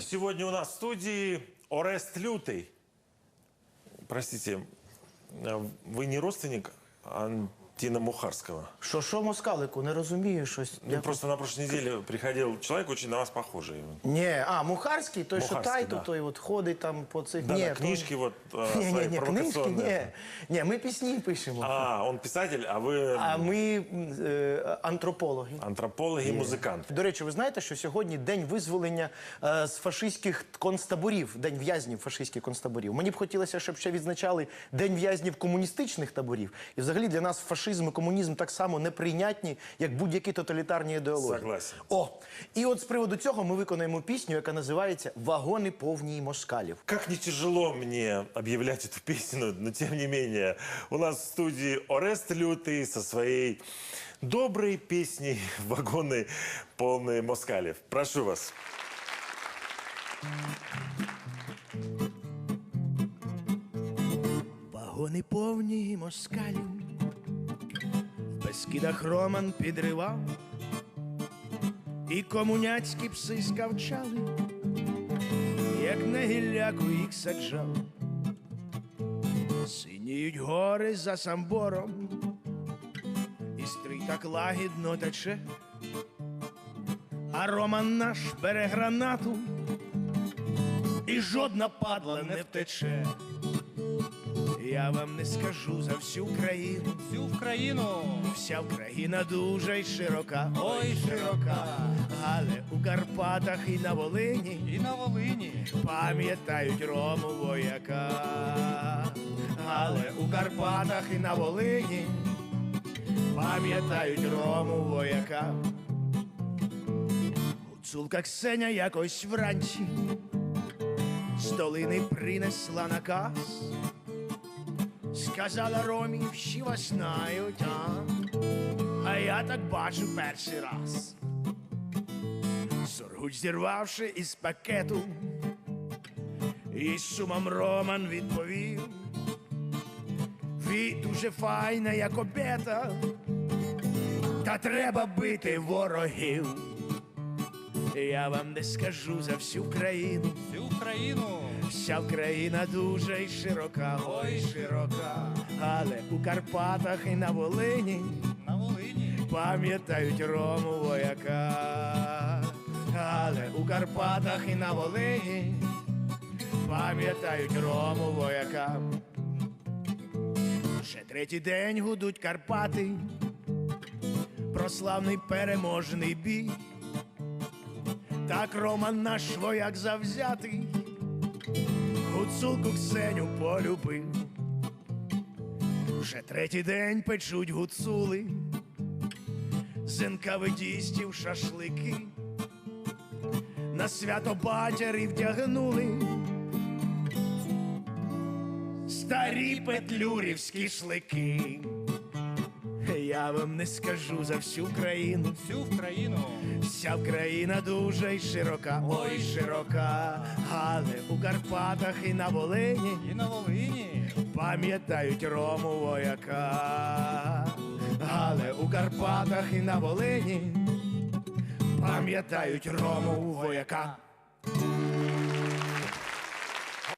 Сегодня у нас в студии Орест Лютый. Простите, вы не родственник Антина Мухарского? Що, що москалику, не розумію щось. Ну, просто на прошлой неделе приходил человек очень на вас похожий. Ні, а, Мухарський, той, що Мухарський, тайту, да. той от ходить там по цих... Да, ні, да, то- книжки вот э, Ні, ні, свои ні, книжки, ні. провокационные. Ні, ми пісні пишемо. А, А, он писатель, а вы ми м, е, антропологи. антрополог и музыкант. До речі, ви знаєте, що сьогодні день визволення е, з фашистських концтаборів, день в'язнів фашистських концтаборів. Мені б хотілося, щоб ще відзначали день в'язнів комуністичних таборів. І взагалі для нас фашизм і комунізм так само неприйнятні, як будь-які тоталітарні ідеології. Согласен. О, і от з приводу цього ми виконаємо пісню, яка називається Вагони повні москалів. Как не тяжело мне объявлять эту песню, но тем не менее, у нас в студии Орест Лютый со своей доброй песней «Вагоны полные москалев». Прошу вас. Вагони повні москалів, в безкидах Роман підривав, і комуняцькі пси скавчали, як на гілляку їх саджав. Синіють гори за самбором, і стрій так лагідно тече, а Роман наш бере гранату, і жодна падла не втече. Я вам не скажу за всю країну, Всю в країну. вся Україна дуже й широка, Ой, широка. але у Карпатах і на Волині І на Волині. пам'ятають Рому вояка, але у Карпатах і на Волині пам'ятають Рому вояка. Гуцулка Ксеня якось вранці з долини принесла наказ. Сказала Ромі, всі вас знають, а? а я так бачу перший раз. Соргуч зірвавши із пакету, і сумом Роман відповів. Ви дуже файна, як обета, та треба бити ворогів. Я вам не скажу за всю країну, Всю в країну. Вся Україна дуже й широка, ой широка, але у Карпатах і на Волині На Волині. пам'ятають Рому вояка, але у Карпатах і на Волині пам'ятають Рому вояка. Вже третій день гудуть Карпати, про славний переможний бій. Так Роман наш вояк завзятий, гуцулку Ксеню полюбив. Вже третій день печуть гуцули, з НКВДістів шашлики, на свято батярі вдягнули старі петлюрівські шлики. Я вам не скажу за всю країну, Всю в країну. Вся країна дуже й широка, ой широка, але у Карпатах і на Волині І на Волині. пам'ятають Рому вояка, але у Карпатах і на Волині пам'ятають Рому вояка.